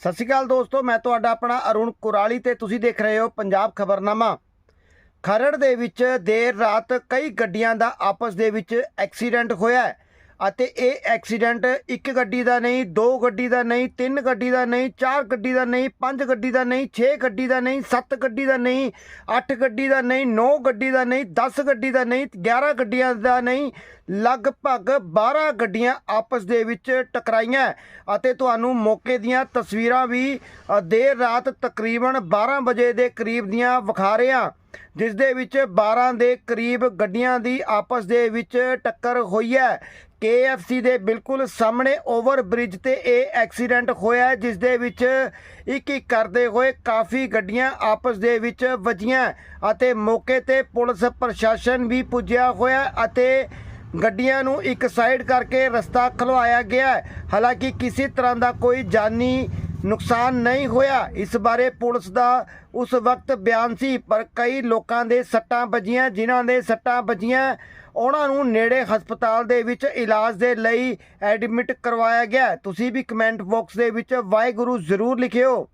ਸਤਿ ਸ਼੍ਰੀ ਅਕਾਲ ਦੋਸਤੋ, ਮੈਂ ਤੁਹਾਡਾ ਆਪਣਾ ਅਰੁਣ ਕੁਰਾਲੀ ਤੇ ਤੁਸੀਂ ਦੇਖ ਰਹੇ ਹੋ ਪੰਜਾਬ ਖਬਰਨਾਮਾ। ਖਰੜ ਦੇ ਵਿੱਚ ਦੇਰ ਰਾਤ ਕਈ ਗੱਡੀਆਂ ਦਾ ਆਪਸ ਦੇ ਵਿੱਚ ਐਕਸੀਡੈਂਟ ਹੋਇਆ ਹੈ। ਅਤੇ ਇਹ ਐਕਸੀਡੈਂਟ ਇੱਕ ਗੱਡੀ ਦਾ ਨਹੀਂ ਦੋ ਗੱਡੀ ਦਾ ਨਹੀਂ ਤਿੰਨ ਗੱਡੀ ਦਾ ਨਹੀਂ ਚਾਰ ਗੱਡੀ ਦਾ ਨਹੀਂ ਪੰਜ ਗੱਡੀ ਦਾ ਨਹੀਂ ਛੇ ਗੱਡੀ ਦਾ ਨਹੀਂ ਸੱਤ ਗੱਡੀ ਦਾ ਨਹੀਂ ਅੱਠ ਗੱਡੀ ਦਾ ਨਹੀਂ ਨੌ ਗੱਡੀ ਦਾ ਨਹੀਂ 10 ਗੱਡੀ ਦਾ ਨਹੀਂ 11 ਗੱਡੀਆਂ ਦਾ ਨਹੀਂ ਲਗਭਗ 12 ਗੱਡੀਆਂ ਆਪਸ ਦੇ ਵਿੱਚ ਟਕਰਾਈਆਂ ਅਤੇ ਤੁਹਾਨੂੰ ਮੌਕੇ ਦੀਆਂ ਤਸਵੀਰਾਂ ਵੀ ਦੇਰ ਰਾਤ ਤਕਰੀਬਨ 12 ਵਜੇ ਦੇ ਕਰੀਬ ਦੀਆਂ ਵਿਖਾ ਰਿਹਾ ਜਿਸ ਦੇ ਵਿੱਚ 12 ਦੇ ਕਰੀਬ ਗੱਡੀਆਂ ਦੀ ਆਪਸ ਦੇ ਵਿੱਚ ਟੱਕਰ ਹੋਈ ਹੈ। KFC ਦੇ ਬਿਲਕੁਲ ਸਾਹਮਣੇ ਓਵਰ ਬ੍ਰਿਜ ਤੇ ਇਹ ਐਕਸੀਡੈਂਟ ਹੋਇਆ ਜਿਸ ਦੇ ਵਿੱਚ ਇੱਕ ਇੱਕ ਕਰਦੇ ਹੋਏ ਕਾਫੀ ਗੱਡੀਆਂ ਆਪਸ ਦੇ ਵਿੱਚ ਵੱਜੀਆਂ ਅਤੇ ਮੌਕੇ ਤੇ ਪੁਲਿਸ ਪ੍ਰਸ਼ਾਸਨ ਵੀ ਪੁੱਜਿਆ ਹੋਇਆ ਅਤੇ ਗੱਡੀਆਂ ਨੂੰ ਇੱਕ ਸਾਈਡ ਕਰਕੇ ਰਸਤਾ ਖਲਵਾਇਆ ਗਿਆ ਹਾਲਾਂਕਿ ਕਿਸੇ ਤਰ੍ਹਾਂ ਦਾ ਕੋਈ ਜਾਨੀ ਨੁਕਸਾਨ ਨਹੀਂ ਹੋਇਆ। ਇਸ ਬਾਰੇ ਪੁਲਿਸ ਦਾ ਉਸ ਵਕਤ ਬਿਆਨ ਸੀ, ਪਰ ਕਈ ਲੋਕਾਂ ਦੇ ਸੱਟਾਂ ਵੱਜੀਆਂ, ਜਿਨ੍ਹਾਂ ਦੇ ਸੱਟਾਂ ਵੱਜੀਆਂ, ਉਹਨਾਂ ਨੂੰ ਨੇੜੇ ਹਸਪਤਾਲ ਦੇ ਵਿੱਚ ਇਲਾਜ ਦੇ ਲਈ ਐਡਮਿਟ ਕਰਵਾਇਆ ਗਿਆ। ਤੁਸੀਂ ਵੀ ਕਮੈਂਟ ਬਾਕਸ ਦੇ ਵਿੱਚ ਵਾਹਿਗੁਰੂ ਜ਼ਰੂਰ ਲਿਖਿਓ।